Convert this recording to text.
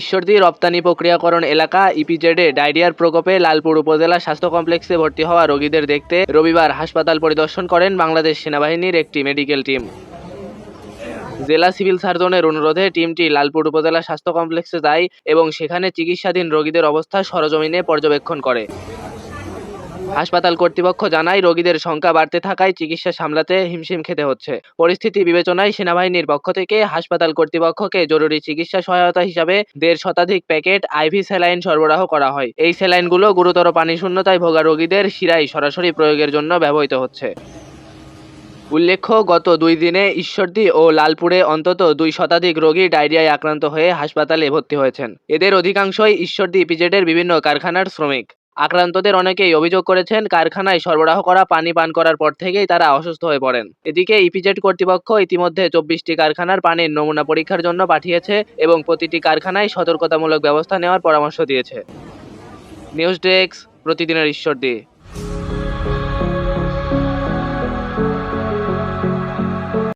ঈশ্বরদী রপ্তানি প্রক্রিয়াকরণ এলাকা ইপিজেডে ডায়রিয়ার প্রকোপে লালপুর উপজেলা স্বাস্থ্য কমপ্লেক্সে ভর্তি হওয়া রোগীদের দেখতে রবিবার হাসপাতাল পরিদর্শন করেন বাংলাদেশ সেনাবাহিনীর একটি মেডিকেল টিম। জেলা সিভিল সার্জনের অনুরোধে টিমটি লালপুর উপজেলা স্বাস্থ্য কমপ্লেক্সে যায় এবং সেখানে চিকিৎসাধীন রোগীদের অবস্থা সরজমিনে পর্যবেক্ষণ করে। হাসপাতাল কর্তৃপক্ষ জানায়, রোগীদের সংখ্যা বাড়তে থাকায় চিকিৎসা সামলাতে হিমশিম খেতে হচ্ছে। পরিস্থিতি বিবেচনায় সেনাবাহিনীর পক্ষ থেকে হাসপাতাল কর্তৃপক্ষকে জরুরি চিকিৎসা সহায়তা হিসাবে দেড় শতাধিক প্যাকেট আইভি স্যালাইন সরবরাহ করা হয়। এই স্যালাইনগুলো গুরুতর পানি শূন্যতায় ভোগা রোগীদের শিরায় সরাসরি প্রয়োগের জন্য ব্যবহৃত হচ্ছে। উল্লেখ্য, গত দুই দিনে ঈশ্বরদী ও লালপুরে অন্তত দুই শতাধিক রোগী ডায়রিয়ায় আক্রান্ত হয়ে হাসপাতালে ভর্তি হয়েছেন। এদের অধিকাংশই ঈশ্বরদী ইপিজেডের বিভিন্ন কারখানার শ্রমিক। আক্রান্তদের অনেকেই অভিযোগ করেছেন কারখানায় সরবরাহ করা পানি পান করার পর থেকেই তারা অসুস্থ হয়ে পড়েন। এদিকে ইপিজেড কর্তৃপক্ষ ইতিমধ্যে চব্বিশটি কারখানার পানির নমুনা পরীক্ষার জন্য পাঠিয়েছে এবং প্রতিটি কারখানায় সতর্কতামূলক ব্যবস্থা নেওয়ার পরামর্শ দিয়েছে। নিউজ ডেস্ক, প্রতিদিনের ঈশ্বরদী